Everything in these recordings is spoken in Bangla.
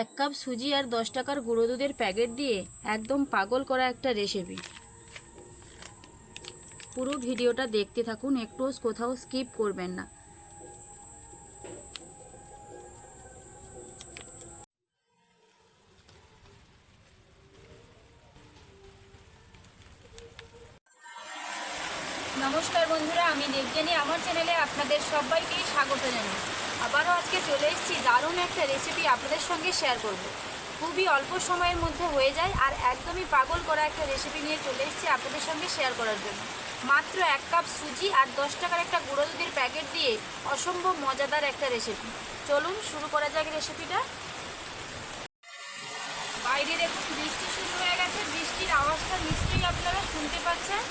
এক কাপ সুজি আর দশ টাকার গুঁড়ো দুধের প্যাকেট দিয়ে একদম পাগল করা একটা রেসিপি পুরো ভিডিওটা দেখতে থাকুন একটু কোথাও স্কিপ করবেন না। নমস্কার বন্ধুরা, আমি দেবজানি আমার চ্যানেলে আপনাদের সবাইকেই স্বাগত জানাই। আবারও আজকে চলে এসেছি। দারুণ একটা রেসিপি আপনাদের সঙ্গে শেয়ার করব। খুবই অল্প সময়ের মধ্যে হয়ে যায় আর একদমই পাগল করা একটা রেসিপি নিয়ে চলে এসেছি আপনাদের সঙ্গে শেয়ার করার জন্য। মাত্র এক কাপ সুজি আর দশ টাকার একটা গুঁড়ো দুধের প্যাকেট দিয়ে অসম্ভব মজাদার একটা রেসিপি চলুন শুরু করা যাক রেসিপিটা বাইরে দেখুন, বৃষ্টি শুরু হয়ে গেছে। বৃষ্টির আওয়াজটা নিশ্চয়ই আপনারা শুনতে পাচ্ছেন।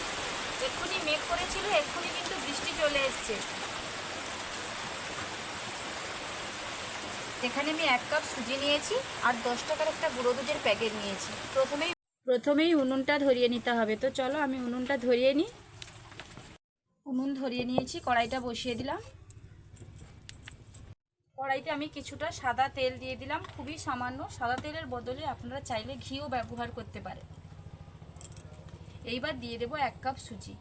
এক্ষুনি মেঘ করেছিল, এক্ষুনি কিন্তু বৃষ্টি চলে এসছে। এখানে আমি এক কাপ সুজি নিয়েছি আর দশ টাকার একটা গুঁড়ো দুধের প্যাকেট নিয়েছি। প্রথমেই প্রথমেই উনুনটা ধরিয়ে নিতে হবে। তো চলো আমি উনুনটা ধরিয়ে নিই। উনুন ধরিয়ে নিয়েছি, কড়াইটা বসিয়ে দিলাম। কড়াইতে আমি কিছুটা সাদা তেল দিয়ে দিলাম। খুবই সামান্য। সাদা তেলের বদলে আপনারা চাইলে ঘিও ব্যবহার করতে পারেন। এইবার দিয়ে দেবো এক কাপ সুজি।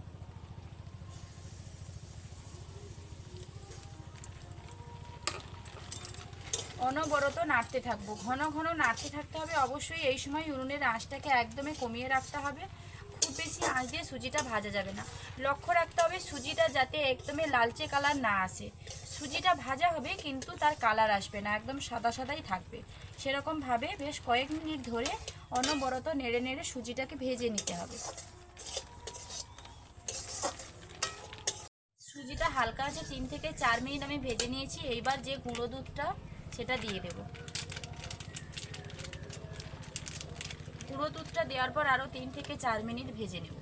অনবরত নাড়তে থাকব। ঘন ঘন নাড়তে থাকতে হবে। অবশ্যই এই সময় উনুনের আঁচটাকে একদমই কমিয়ে রাখতে হবে। খুব বেশি আঁচ দিয়ে সুজিটা ভাজা যাবে না। লক্ষ্য রাখতে হবে সুজিটা যাতে একদমই লালচে কালার না আসে। সুজিটা ভাজা হবে কিন্তু তার কালার আসবে না, একদম সাদা সাদাই থাকবে। সেরকমভাবে বেশ কয়েক মিনিট ধরে অনবরত নেড়ে নেড়ে সুজিটাকে ভেজে নিতে হবে। সুজিটা হালকা আছে, তিন থেকে চার মিনিট আমি ভেজে নিয়েছি। এইবার যে গুঁড়ো দুধটা সেটা দিয়ে দেব। গুঁড়ো দুধটা দেওয়ার পর আরও তিন থেকে চার মিনিট ভেজে নেব।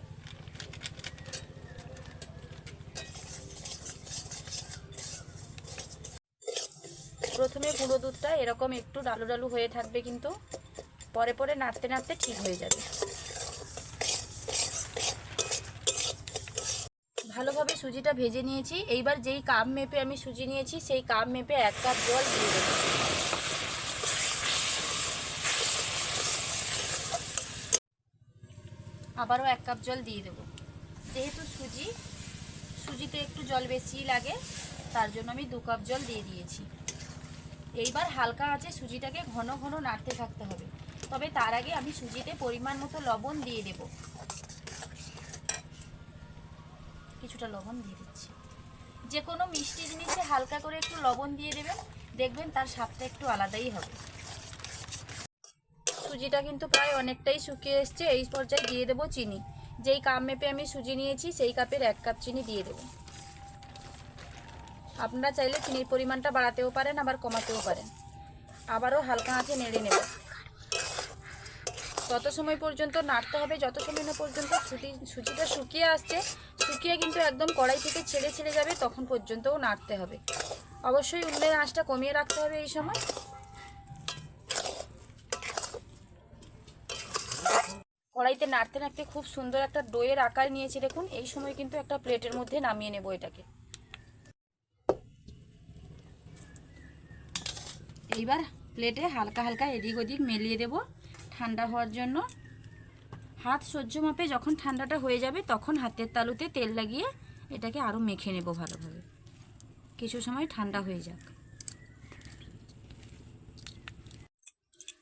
প্রথমে গুঁড়ো দুধটা এরকম একটু ডালু ডালু হয়ে থাকবে কিন্তু, পরে পরে নাড়তে নাড়তে ঠিক হয়ে যাবে। ভালোভাবে সুজিটা ভেজে নিয়েছি। এইবার যেই কাপ মেপে আমি সুজি নিয়েছি, সেই কাপ মেপে এক কাপ জল দিয়ে দেবো। আবারও এক কাপ জল দিয়ে দেবো। যেহেতু সুজি, সুজিতে একটু জল বেশি লাগে, তার জন্য আমি দু কাপ জল দিয়ে দিয়েছি। এইবার হালকা আছে সুজিটাকে ঘন ঘন নাড়তে থাকতে হবে। তবে তার আগে আমি সুজিতে পরিমাণ মতো লবণ দিয়ে দেবো। কিছুটা লবণ দিয়ে দিচ্ছি। যে কোনো মিষ্টি জিনিসে হালকা করে একটু লবণ দিয়ে দেবেন, দেখবেন তার স্বাদটা একটু আলাদাই হবে। সুজিটা কিন্তু প্রায় অনেকটাই শুকিয়ে এসছে, এই পর্যায়ে দিয়ে দেবো চিনি। যেই কাপ মেপে আমি সুজি নিয়েছি, সেই কাপের এক কাপ চিনি দিয়ে দেবো। আপনারা চাইলে চিনির পরিমাণটা বাড়াতেও পারেন, আবার কমাতেও পারেন। আবারও হালকা আঁচে নেড়ে নেব তত সময় পর্যন্ত নাড়তে হবে, যত সময় না পর্যন্ত সুতি সুজিটা শুকিয়ে আসছে, শুকিয়ে কিন্তু একদম কড়াই থেকে ছেড়ে ছেড়ে যাবে, তখন পর্যন্তও নাড়তে হবে। অবশ্যই উনুনের আঁচটা কমিয়ে রাখতে হবে এই সময়। কড়াইতে নাড়তে নাড়তে খুব সুন্দর একটা ডোয়ের আকার নিয়েছি, দেখুন, এই সময় কিন্তু একটা প্লেটের মধ্যে নামিয়ে নেব এটাকে। এইবার প্লেটে হালকা হালকা এদিক ওদিক মেলিয়ে দেব। ঠান্ডা হওয়ার জন্য হাত সহ্য মাপে যখন ঠান্ডাটা হয়ে যাবে তখন হাতের তালুতে তেল লাগিয়ে এটাকে আরও মেখে নেব ভালোভাবে। কিছু সময় ঠান্ডা হয়ে যাক।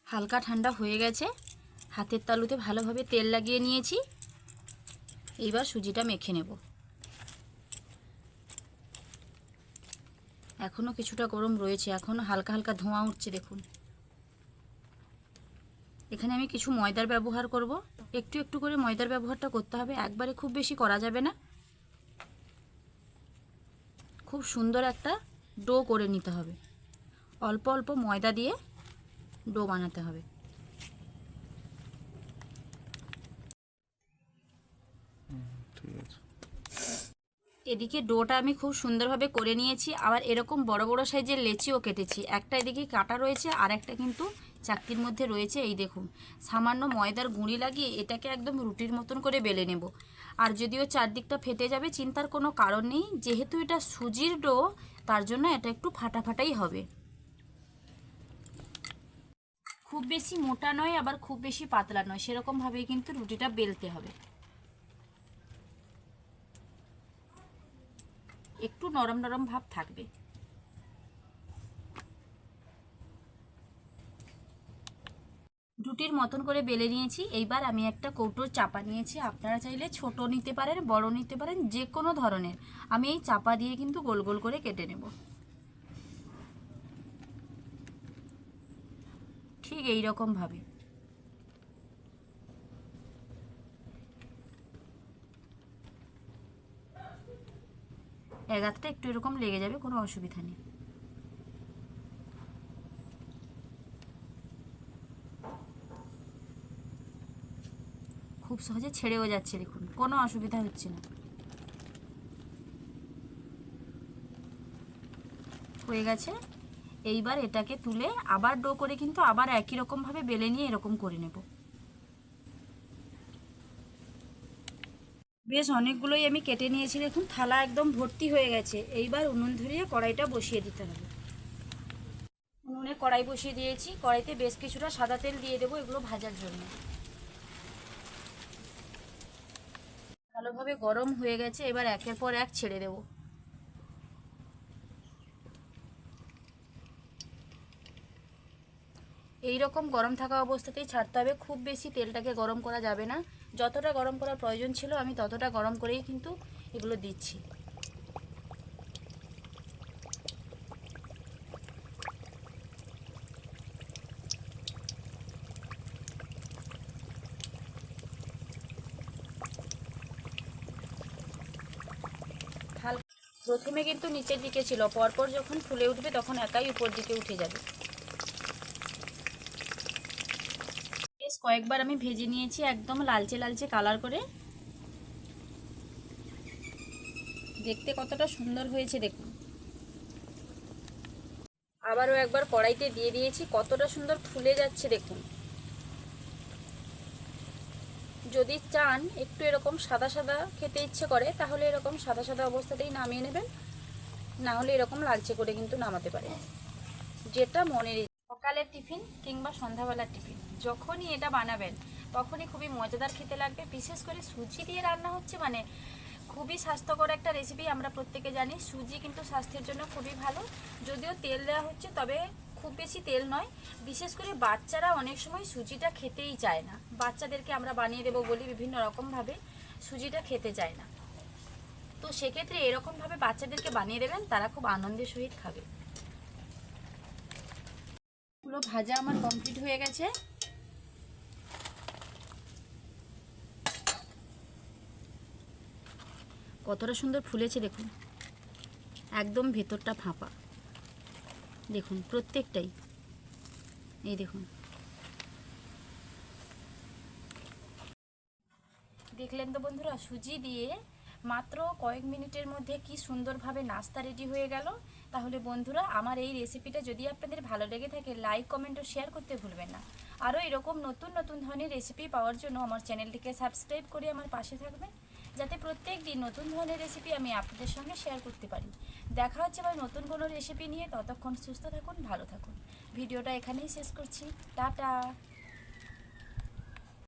হালকা ঠান্ডা হয়ে গেছে। হাতের তালুতে ভালোভাবে তেল লাগিয়ে নিয়েছি। এইবার সুজিটা মেখে নেব। এখনও কিছুটা গরম রয়েছে। এখনও হালকা হালকা ধোঁয়া উঠছে, দেখুন। এখানে আমি কিছু ময়দার ব্যবহার করব। একটু একটু করে ময়দার ব্যবহারটা করতে হবে। একবারে খুব বেশি করা যাবে না। খুব সুন্দর একটা ডো করে নিতে হবে। অল্প অল্প ময়দা দিয়ে ডো বানাতে হবে। এদিকে ডোটা আমি খুব সুন্দরভাবে করে নিয়েছি, আবার এরকম বড় বড় সাইজের লেচিও কেটেছি। একটা এদিকে কাটা রয়েছে, আর একটা কিন্তু চাকতির মধ্যে রয়েছে, এই দেখুন। সামান্য ময়দার গুঁড়ি লাগিয়ে এটাকে একদম রুটির মতন করে বেলে নেব। আর যদিও চারদিকটা ফেটে যাবে, চিন্তার কোনো কারণ নেই, যেহেতু এটা সুজির ডো, তার জন্য এটা একটু ফাটাফাটাই হবে। খুব বেশি মোটা নয়, আবার খুব বেশি পাতলা নয়, সেরকমভাবেই কিন্তু রুটিটা বেলতে হবে। একটু নরম নরম ভাব থাকবে। রুটির মতন করে বেলে নিয়েছি। এইবার আমি একটা কৌটোর চাপা নিয়েছি। আপনারা চাইলে ছোট নিতে পারেন, বড় নিতে পারেন যে কোনো ধরনের। আমি এই চাপা দিয়ে কিন্তু গোল গোল করে কেটে নেব। ঠিক এই এগাতটা একটু এরকম লেগে যাবে, কোনো অসুবিধা নেই। খুব সহজে ছেড়েও যাচ্ছে, দেখুন, কোনো অসুবিধা হচ্ছে না। হয়ে গেছে। এইবার এটাকে তুলে আবার ডো করে কিন্তু আবার একই রকমভাবে বেলে নিয়ে এরকম করে নেব। বেশ অনেকগুলোই আমি কেটে নিয়েছি। দেখুন, থালা একদম ভর্তি হয়ে গেছে। এইবার উনুন ধরিয়ে কড়াইটা বসিয়ে দিতে হবে। উনুনে কড়াই বসিয়ে দিয়েছি। কড়াইতে বেশ কিছুটা সাদা তেল দিয়ে দেবো এগুলো ভাজার জন্য। ভালোভাবে গরম হয়ে গেছে। এবার একের পর এক ছেড়ে দেব। এই রকম গরম থাকা অবস্থাতেই ছাড়তে হবে। খুব বেশি তেলটাকে গরম করা যাবে না। যতটা গরম করার প্রয়োজন ছিল, আমি ততটা গরম করেই কিন্তু এগুলো দিচ্ছি। প্রথমে কিন্তু নিচের দিকে ছিল, পরপর যখন ফুলে উঠবে তখন একাই উপর দিকে উঠে যাবে। কয়েকবার আমি ভেজে নিয়েছি একদম লালচে লালচে কালার করে। দেখতে কতটা সুন্দর হয়েছে দেখুন। আবারও একবার কড়াইতে দিয়ে দিয়েছি, কতটা সুন্দর ফুলে যাচ্ছে দেখুন। যদি চান একটু এরকম সাদা সাদা খেতে ইচ্ছে করে, তাহলে এরকম সাদা সাদা অবস্থাতেই নামিয়ে নেবেন। না হলে এরকম লালচে করে কিন্তু নামাতে পারেন। যেটা মনের সকালের টিফিন কিংবা সন্ধ্যাবেলার টিফিন। যখনই এটা বানাবেন, তখনই খুবই মজাদার খেতে লাগবে। বিশেষ করে সুজি দিয়ে রান্না হচ্ছে মানে খুবই স্বাস্থ্যকর একটা রেসিপি আমরা প্রত্যেকে জানি। সুজি কিন্তু স্বাস্থ্যের জন্য খুবই ভালো। যদিও তেল দেওয়া হচ্ছে, তবে খুব বেশি তেল নয়। বিশেষ করে বাচ্চারা অনেক সময় সুজিটা খেতেই চায় না। বাচ্চাদেরকে আমরা বানিয়ে দেবো বলি বিভিন্ন রকমভাবে, সুজিটা খেতে চায় না। তো সেক্ষেত্রে এরকমভাবে বাচ্চাদেরকে বানিয়ে দেবেন, তারা খুব আনন্দের সহিত খাবে। পুরো ভাজা আমার কমপ্লিট হয়ে গেছে। কতটা সুন্দর ফুলেছে দেখুন। একদম ভেতরটা ফাঁপা। দেখুন, প্রত্যেকটাই। এই দেখুন। দেখলেন তো বন্ধুরা, সুজি দিয়ে মাত্র কয়েক মিনিটের মধ্যে কি সুন্দরভাবে নাস্তা রেডি হয়ে গেল। তাহলে বন্ধুরা, আমার এই রেসিপিটা যদি আপনাদের ভালো লেগে থাকে, লাইক, কমেন্ট ও শেয়ার করতে ভুলবেন না। আরও এরকম নতুন নতুন ধরনের রেসিপি পাওয়ার জন্য আমার চ্যানেলটিকে সাবস্ক্রাইব করে আমার পাশে থাকবেন। যাতে প্রত্যেক দিন নতুন ধরনের রেসিপি আমি আপনাদের সঙ্গে শেয়ার করতে পারি। দেখা হচ্ছে বা নতুন কোনো রেসিপি নিয়ে। ততক্ষণ সুস্থ থাকুন, ভালো থাকুন। ভিডিওটা এখানেই শেষ করছি। টাটা!